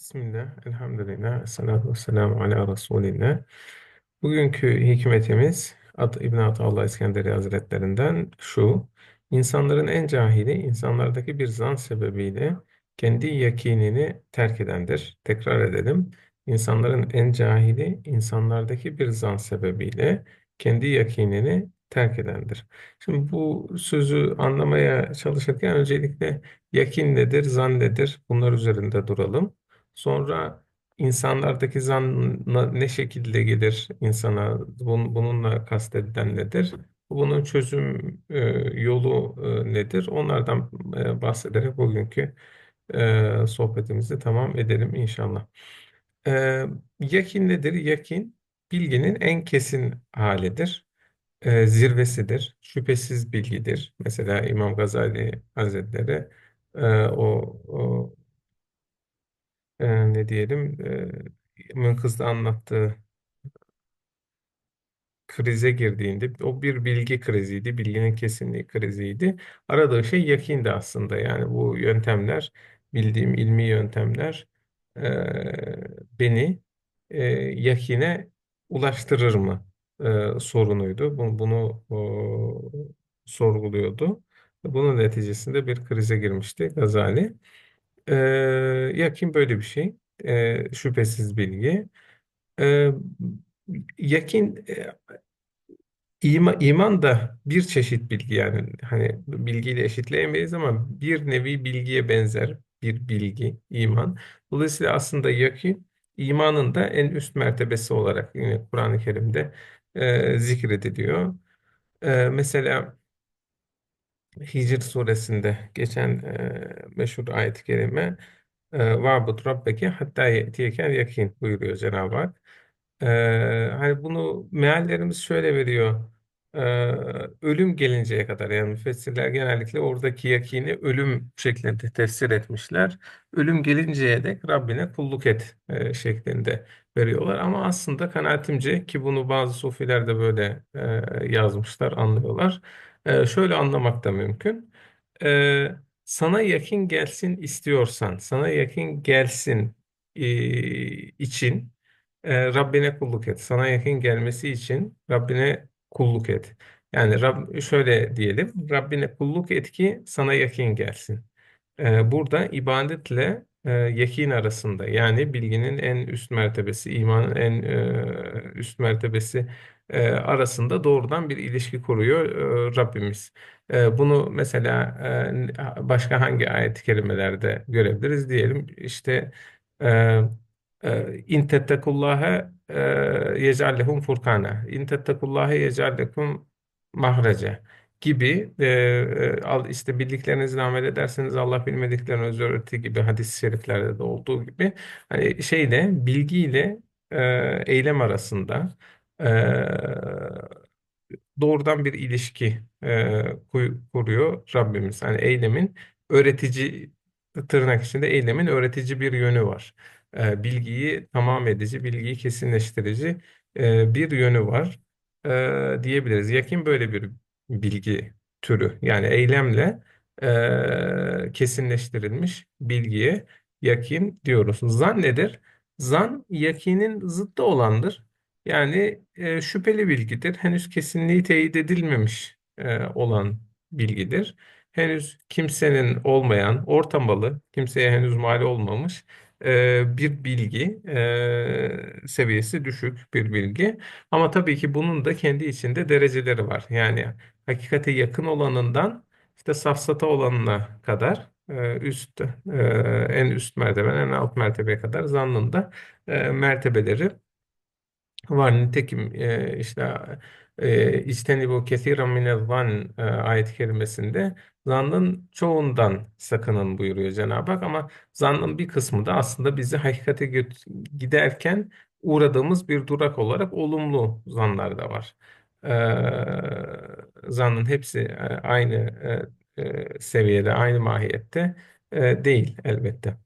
Bismillah, elhamdülillah, salatu vesselamu ala Resulillah. Bugünkü hikmetimiz At İbn Ataullah İskenderi Hazretlerinden şu. İnsanların en cahili insanlardaki bir zan sebebiyle kendi yakinini terk edendir. Tekrar edelim. İnsanların en cahili insanlardaki bir zan sebebiyle kendi yakinini terk edendir. Şimdi bu sözü anlamaya çalışırken öncelikle yakin nedir, zan nedir? Bunlar üzerinde duralım. Sonra insanlardaki zan ne şekilde gelir insana, bun- bununla kastedilen nedir? Bunun çözüm e, yolu e, nedir? Onlardan e, bahsederek bugünkü sohbetimizi tamam edelim inşallah. E, yakin nedir? Yakin bilginin en kesin halidir. Zirvesidir. Şüphesiz bilgidir. Mesela İmam Gazali Hazretleri o, o e, ne diyelim e, Münkız'da anlattığı krize girdiğinde o bir bilgi kriziydi, bilginin kesinliği kriziydi. Aradığı şey yakindi aslında. Yani bu yöntemler, bildiğim ilmi yöntemler e, beni e, yakine ulaştırır mı e, sorunuydu. Bunu, bunu o, sorguluyordu. Bunun neticesinde bir krize girmişti Gazali. E, yakin böyle bir şey. E, şüphesiz bilgi. E, yakin e, İma, iman da bir çeşit bilgi yani hani bilgiyle eşitleyemeyiz ama bir nevi bilgiye benzer bir bilgi iman. Dolayısıyla aslında yakin imanın da en üst mertebesi olarak yine Kur'an-ı Kerim'de e, zikrediliyor. E, mesela Hicr suresinde geçen e, meşhur ayet-i kerime e, وَعْبُدْ رَبَّكَ hatta يَأْتِيَكَ yakin buyuruyor Cenab-ı Hak. Ee, hani bunu meallerimiz şöyle veriyor. Ee, ölüm gelinceye kadar yani müfessirler genellikle oradaki yakini ölüm şeklinde tefsir etmişler. Ölüm gelinceye dek Rabbine kulluk et e, şeklinde veriyorlar. Ama aslında kanaatimce ki bunu bazı sufiler de böyle e, yazmışlar, anlıyorlar. E, şöyle anlamak da mümkün. E, sana yakın gelsin istiyorsan, sana yakın gelsin e, için e, Rabbine kulluk et. Sana yakın gelmesi için Rabbine kulluk et. Yani Rab, şöyle diyelim, Rabbine kulluk et ki sana yakın gelsin. E, burada ibadetle e, yakin arasında yani bilginin en üst mertebesi, imanın en e, üst mertebesi e, arasında doğrudan bir ilişki kuruyor e, Rabbimiz. E, bunu mesela e, başka hangi ayet-i kerimelerde görebiliriz diyelim. İşte e, İn tettekullâhe yec'al lehum furkana. İn tettekullâhe yec'al lekum mahrece gibi e, e, al işte bildiklerinizle amel ederseniz Allah bilmediklerinizi öğretir gibi hadis-i şeriflerde de olduğu gibi hani şeyle bilgiyle e, eylem arasında e, doğrudan bir ilişki e, kuruyor Rabbimiz. Hani eylemin öğretici tırnak içinde eylemin öğretici bir yönü var. E, bilgiyi tamam edici, bilgiyi kesinleştirici e, bir yönü var e, diyebiliriz. Yakin böyle bir bilgi türü. Yani eylemle e, kesinleştirilmiş bilgiye yakin diyoruz. Zan nedir? Zan yakinin zıttı olandır. Yani e, şüpheli bilgidir. Henüz kesinliği teyit edilmemiş e, olan bilgidir. Henüz kimsenin olmayan, ortamalı, kimseye henüz mal olmamış e, bir bilgi, e, seviyesi düşük bir bilgi. Ama tabii ki bunun da kendi içinde dereceleri var. Yani hakikate yakın olanından işte safsata olanına kadar e, üst, e, en üst mertebe, en alt mertebeye kadar zannın da e, mertebeleri var. Nitekim işte İçtenibu kesiren minel-zan e, ayet-i kerimesinde zannın çoğundan sakının buyuruyor Cenab-ı Hak ama zannın bir kısmı da aslında bizi hakikate giderken uğradığımız bir durak olarak olumlu zanlar da var. Zannın hepsi e, aynı e, e, seviyede, aynı mahiyette değil elbette.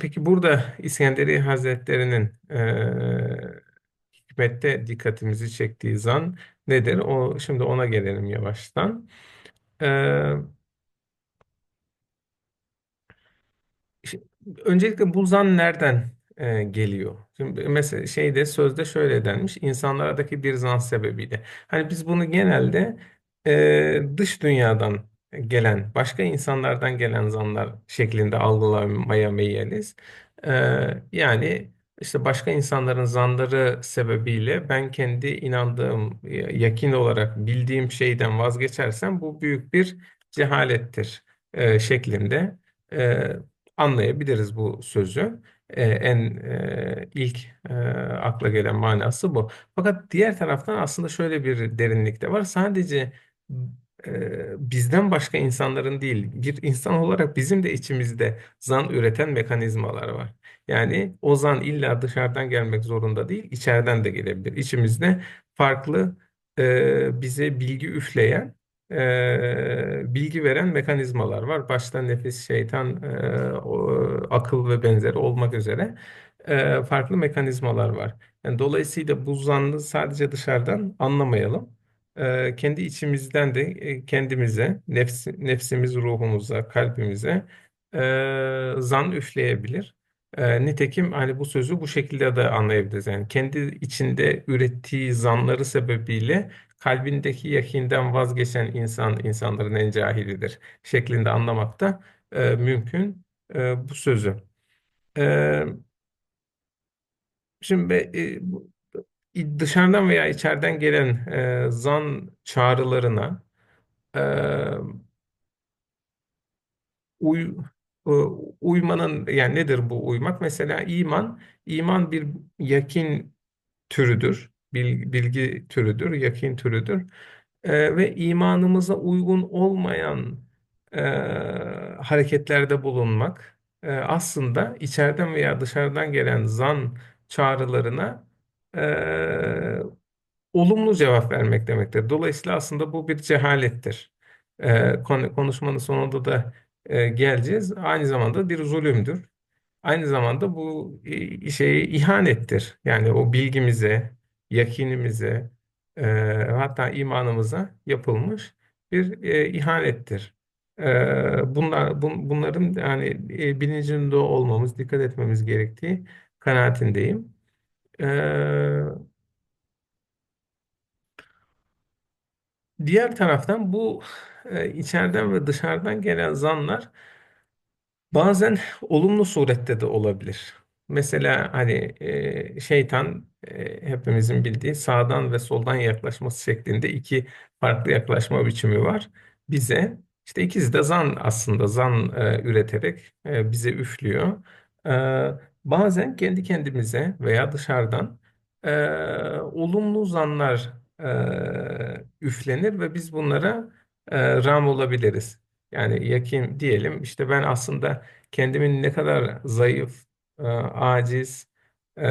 Peki burada İskenderi Hazretleri'nin hikmette dikkatimizi çektiği zan nedir? O, şimdi ona gelelim yavaştan. Öncelikle bu zan nereden e, geliyor? Şimdi mesela şeyde sözde şöyle denmiş insanlardaki bir zan sebebiyle. Hani biz bunu genelde e, dış dünyadan gelen başka insanlardan gelen zanlar şeklinde algılamaya meyilliyiz. E, yani işte başka insanların zanları sebebiyle ben kendi inandığım e, yakin olarak bildiğim şeyden vazgeçersem bu büyük bir cehalettir e, şeklinde. E, anlayabiliriz bu sözü. Ee, en e, ilk e, akla gelen manası bu. Fakat diğer taraftan aslında şöyle bir derinlik de var. Sadece e, bizden başka insanların değil, bir insan olarak bizim de içimizde zan üreten mekanizmalar var. Yani o zan illa dışarıdan gelmek zorunda değil, içeriden de gelebilir. İçimizde farklı e, bize bilgi üfleyen e, bilgi veren mekanizmalar var. Başta nefis, şeytan, e, o- akıl ve benzeri olmak üzere e, farklı mekanizmalar var. Yani dolayısıyla bu zannı sadece dışarıdan anlamayalım. E, kendi içimizden de e, kendimize, nefs, nefsimiz, ruhumuza, kalbimize e, zan üfleyebilir. E, nitekim hani bu sözü bu şekilde de anlayabiliriz. Yani kendi içinde ürettiği zanları sebebiyle kalbindeki yakinden vazgeçen insan insanların en cahilidir şeklinde anlamak da e, mümkün e, bu sözü. E, şimdi e, bu- dışarıdan veya içeriden gelen e, zan çağrılarına e, uy, uymanın yani nedir bu uymak? Mesela iman, iman bir yakin türüdür, bil- bilgi türüdür, yakin türüdür. e, ve imanımıza uygun olmayan e, hareketlerde bulunmak e, aslında içeriden veya dışarıdan gelen zan çağrılarına e, olumlu cevap vermek demektir. Dolayısıyla aslında bu bir cehalettir. E, konu- konuşmanın sonunda da e, geleceğiz. Aynı zamanda bir zulümdür. Aynı zamanda bu e, şeye ihanettir. Yani o bilgimize, yakinimize, e, hatta imanımıza yapılmış bir e, ihanettir. E, bunlar, bun- bunların yani bilincinde olmamız, dikkat etmemiz gerektiği kanaatindeyim. E, diğer taraftan bu e, içeriden ve dışarıdan gelen zanlar Bazen olumlu surette de olabilir. Mesela hani e, şeytan e, hepimizin bildiği sağdan ve soldan yaklaşması şeklinde iki farklı yaklaşma biçimi var. Bize işte ikisi de zan aslında zan e, üreterek bize üflüyor. Bazen kendi kendimize veya dışarıdan olumlu zanlar üflenir ve biz bunlara e, ram olabiliriz. Yani yakin diyelim işte ben aslında kendimin ne kadar zayıf, e, aciz, e,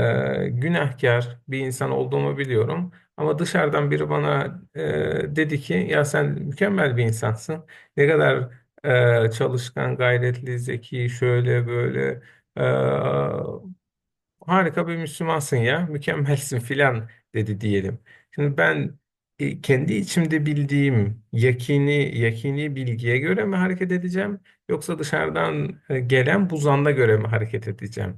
günahkar bir insan olduğumu biliyorum. Ama dışarıdan biri bana e, dedi ki ya sen mükemmel bir insansın. Ne kadar e, çalışkan, gayretli, zeki, şöyle böyle e, harika bir Müslümansın ya, mükemmelsin filan dedi diyelim. Şimdi ben e, kendi içimde bildiğim yakini yakini bilgiye göre mi hareket edeceğim yoksa dışarıdan e, gelen bu zanna göre mi hareket edeceğim?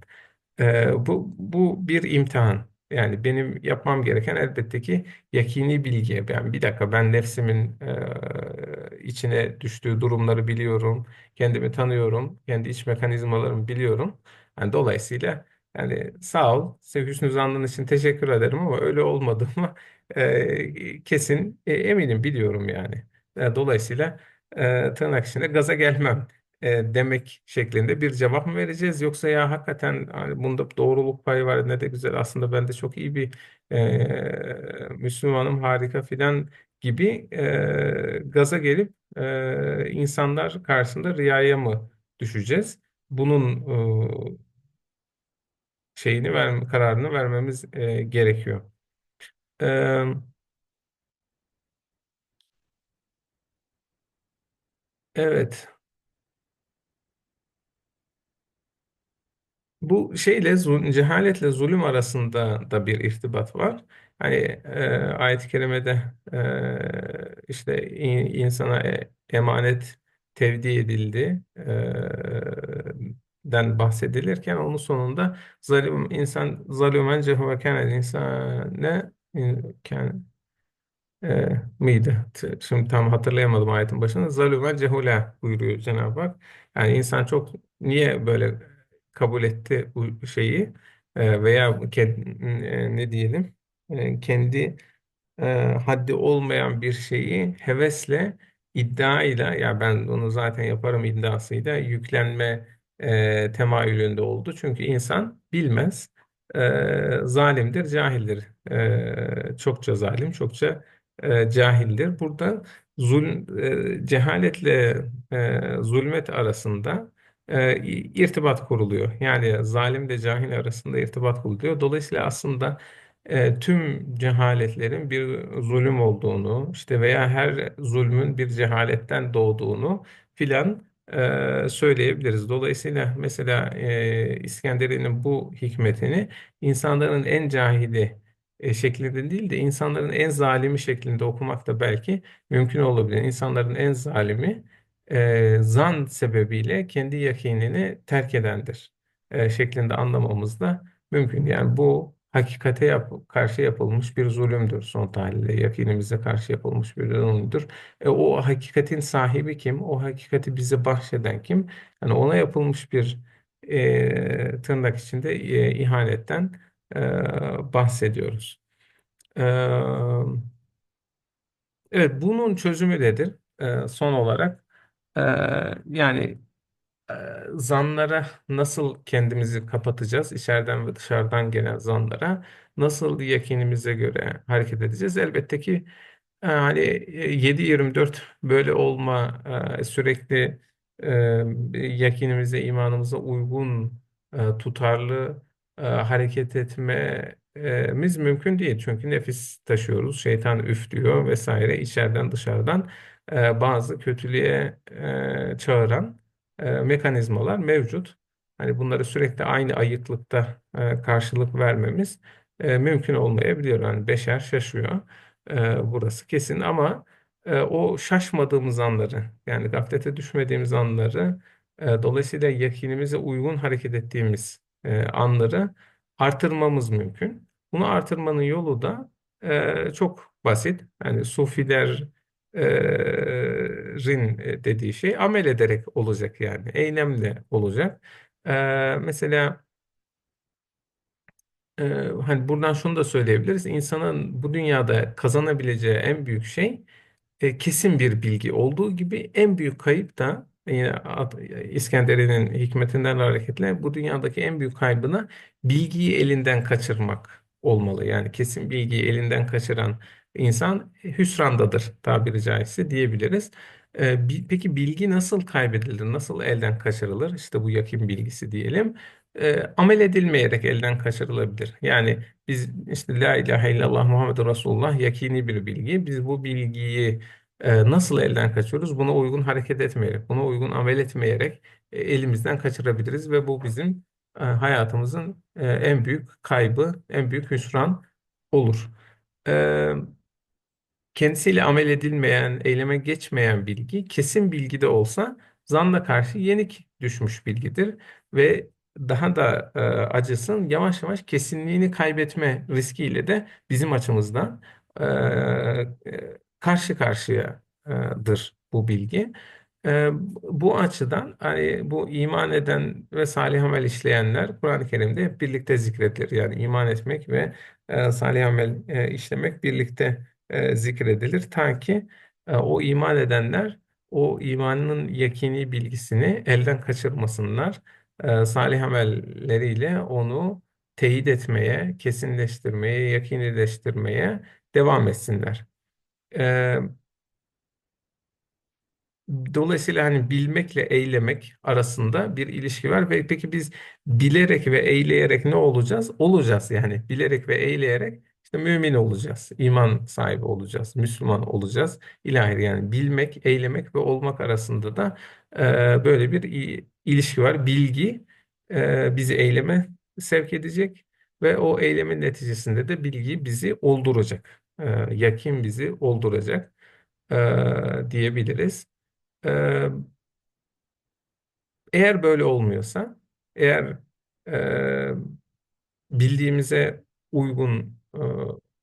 E, bu bu bir imtihan. Yani benim yapmam gereken elbette ki yakini bilgiye. Ben bir dakika ben nefsimin e, içine düştüğü durumları biliyorum, kendimi tanıyorum, kendi iç mekanizmalarımı biliyorum. Yani dolayısıyla yani sağ ol, size hüsnü zannın için teşekkür ederim ama öyle olmadığımı e, kesin e, eminim biliyorum yani. E, dolayısıyla e, tırnak içinde gaza gelmem e, demek şeklinde bir cevap mı vereceğiz? Yoksa ya hakikaten hani bunda doğruluk payı var ne de güzel aslında ben de çok iyi bir e, Müslümanım harika filan gibi e, gaza gelip e, insanlar karşısında riyaya mı düşeceğiz? Bunun e, şeyini ver, kararını vermemiz e, gerekiyor. E, evet. Bu şeyle zul- cehaletle zulüm arasında da bir irtibat var. Hani e, ayet-i kerimede e, işte in- insana e- emanet tevdi edildi. E, den bahsedilirken onun sonunda zalim insan zalümen cehuve kâne insane kâne e, mıydı? T- Şimdi tam hatırlayamadım ayetin başında. Zalümen cehula buyuruyor Cenab-ı Hak. Yani insan çok niye böyle kabul etti bu şeyi E, veya ke- e, ne diyelim E, kendi e, haddi olmayan bir şeyi hevesle, iddiayla ya ben bunu zaten yaparım iddiasıyla yüklenme e, temayülünde oldu. Çünkü insan bilmez, e, zalimdir, cahildir. E, çokça zalim, çokça e, cahildir. Burada zulm, e, cehaletle e, zulmet arasında e, irtibat kuruluyor. Yani zalim de cahil arasında irtibat kuruluyor. Dolayısıyla aslında e, tüm cehaletlerin bir zulüm olduğunu, işte veya her zulmün bir cehaletten doğduğunu filan e, söyleyebiliriz. Dolayısıyla mesela e, İskenderiye'nin bu hikmetini insanların en cahili e, şeklinde değil de insanların en zalimi şeklinde okumak da belki mümkün olabilir. İnsanların en zalimi e, zan sebebiyle kendi yakinini terk edendir e, şeklinde anlamamız da mümkün. Yani bu hakikate yap karşı yapılmış bir zulümdür son tahlilde. Yakinimize karşı yapılmış bir zulümdür. E, o hakikatin sahibi kim? O hakikati bize bahşeden kim? Yani ona yapılmış bir e, tırnak içinde e, ihanetten e, bahsediyoruz. E, evet, bunun çözümü nedir? E, son olarak e, yani zanlara nasıl kendimizi kapatacağız? İçeriden ve dışarıdan gelen zanlara nasıl yakinimize göre hareket edeceğiz? Elbette ki e, hani e, 7-24 böyle olma e, sürekli e, yakinimize, imanımıza uygun e, tutarlı e, hareket etmemiz mümkün değil. Çünkü nefis taşıyoruz, şeytan üf diyor vesaire içeriden dışarıdan e, bazı kötülüğe e, çağıran e, mekanizmalar mevcut. Hani bunları sürekli aynı ayıklıkta e, karşılık vermemiz e, mümkün olmayabiliyor. Yani beşer şaşıyor. E, burası kesin ama e, o şaşmadığımız anları yani gaflete düşmediğimiz anları e, dolayısıyla yakinimize uygun hareket ettiğimiz e, anları artırmamız mümkün. Bunu artırmanın yolu da e, çok basit. Yani sufiler rin dediği şey amel ederek olacak yani. Eylemle olacak. E, mesela e, hani buradan şunu da söyleyebiliriz. İnsanın bu dünyada kazanabileceği en büyük şey e, kesin bir bilgi olduğu gibi en büyük kayıp da yine İskenderiye'nin hikmetinden hareketle bu dünyadaki en büyük kaybına bilgiyi elinden kaçırmak olmalı. Yani kesin bilgiyi elinden kaçıran insan hüsrandadır tabiri caizse diyebiliriz. Peki bilgi nasıl kaybedilir, nasıl elden kaçırılır? İşte bu yakın bilgisi diyelim. E, amel edilmeyerek elden kaçırılabilir. Yani biz işte La ilahe illallah Muhammedur Resulullah yakini bir bilgi. Biz bu bilgiyi e, nasıl elden kaçıyoruz? Buna uygun hareket etmeyerek, buna uygun amel etmeyerek e, elimizden kaçırabiliriz ve bu bizim e, hayatımızın e, en büyük kaybı, en büyük hüsran olur. E, kendisiyle amel edilmeyen, eyleme geçmeyen bilgi kesin bilgi de olsa zanla karşı yenik düşmüş bilgidir ve daha da e, acısın yavaş yavaş kesinliğini kaybetme riskiyle de bizim açımızdan e, e, karşı karşıyadır bu bilgi. E, bu açıdan hani bu iman eden ve salih amel işleyenler Kur'an-ı Kerim'de hep birlikte zikredilir. Yani iman etmek ve e, salih amel e, işlemek birlikte e, zikredilir. Ta ki e, o iman edenler o imanın yakini bilgisini elden kaçırmasınlar. E, salih amelleriyle onu teyit etmeye, kesinleştirmeye, yakinileştirmeye devam etsinler. E, Dolayısıyla hani bilmekle eylemek arasında bir ilişki var ve peki biz bilerek ve eyleyerek ne olacağız? Olacağız yani bilerek ve eyleyerek işte mümin olacağız, iman sahibi olacağız, Müslüman olacağız. İlahi yani bilmek, eylemek ve olmak arasında da e, böyle bir ilişki var. Bilgi e, bizi eyleme sevk edecek ve o eylemin neticesinde de bilgi bizi olduracak. E, yakin bizi olduracak e, diyebiliriz. Ee, eğer böyle olmuyorsa Eğer e, bildiğimize uygun e,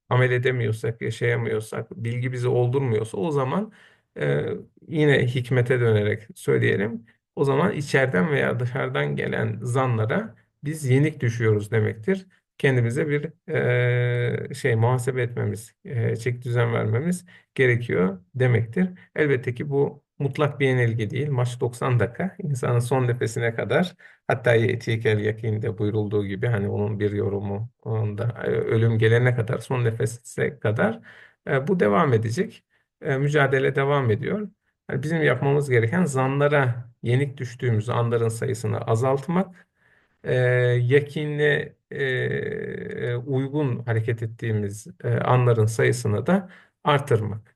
amel edemiyorsak, yaşayamıyorsak, bilgi bizi oldurmuyorsa o zaman e, yine hikmete dönerek söyleyelim. O zaman içeriden veya dışarıdan gelen zanlara biz yenik düşüyoruz demektir. Kendimize bir e, şey muhasebe etmemiz, e, çek düzen vermemiz gerekiyor demektir. Elbette ki bu mutlak bir yenilgi değil. Maç 90 dakika. İnsanın son nefesine kadar hatta yetikel yakinde buyurulduğu gibi hani onun bir yorumu onda e, ölüm gelene kadar son nefese kadar e, bu devam edecek. E, mücadele devam ediyor. Yani bizim yapmamız gereken zanlara yenik düştüğümüz anların sayısını azaltmak, e, yakinle e, uygun hareket ettiğimiz e, anların sayısını da artırmak.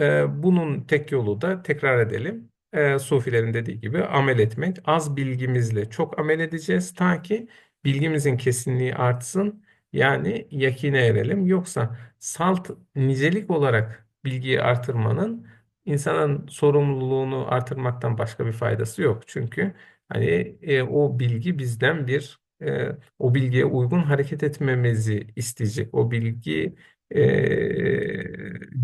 Ee, bunun tek yolu da tekrar edelim. Ee, Sufilerin dediği gibi amel etmek. Az bilgimizle çok amel edeceğiz ta ki bilgimizin kesinliği artsın. Yani yakine erelim. Yoksa salt nicelik olarak bilgiyi artırmanın insanın sorumluluğunu artırmaktan başka bir faydası yok. Çünkü hani e, o bilgi bizden bir e, o bilgiye uygun hareket etmemizi isteyecek. O bilgi e,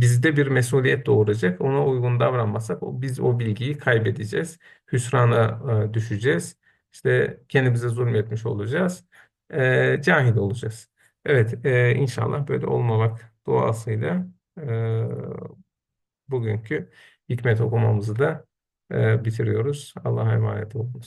bizde bir mesuliyet doğuracak. Ona uygun davranmazsak o, biz o bilgiyi kaybedeceğiz. Hüsrana e, düşeceğiz. İşte kendimize zulmetmiş olacağız. E, cahil olacağız. Evet, e, inşallah böyle olmamak duasıyla e, bugünkü hikmet okumamızı da bitiriyoruz. Allah'a emanet olunuz.